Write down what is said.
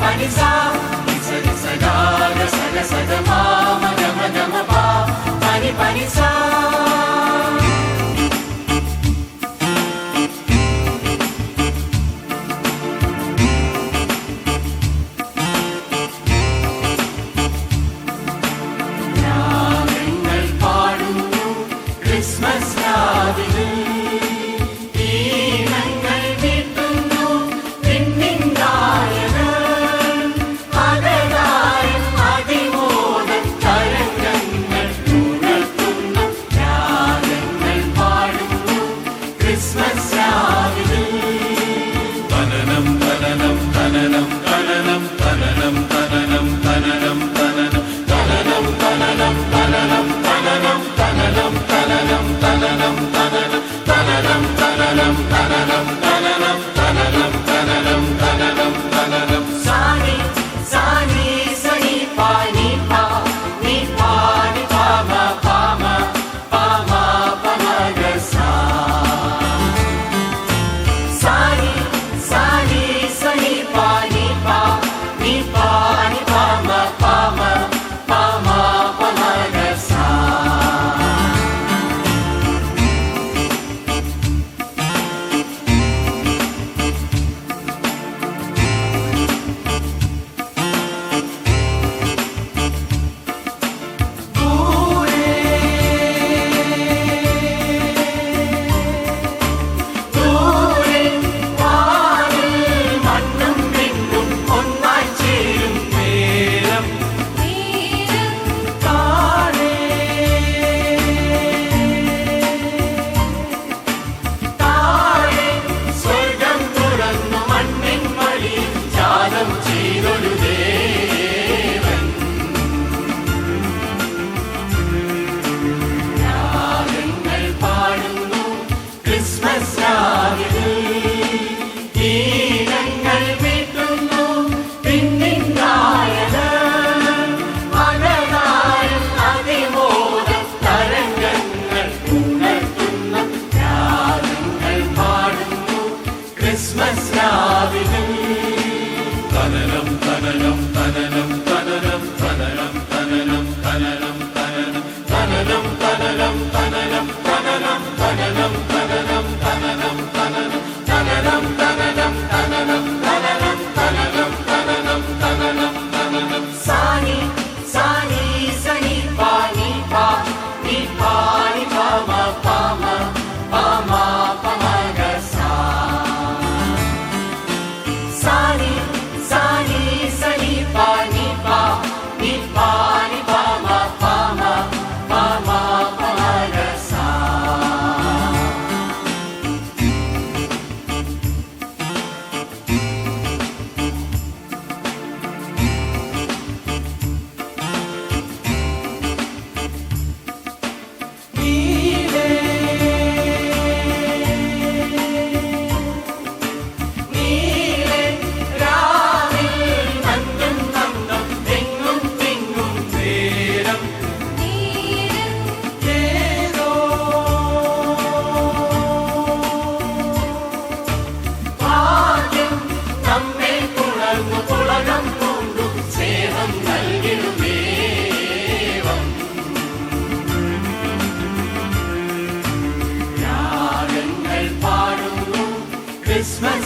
pani za pani sa, pani sa, pani sa, pani sa, Pani, pani Christmas തനനം തനനം തനനം Christmas.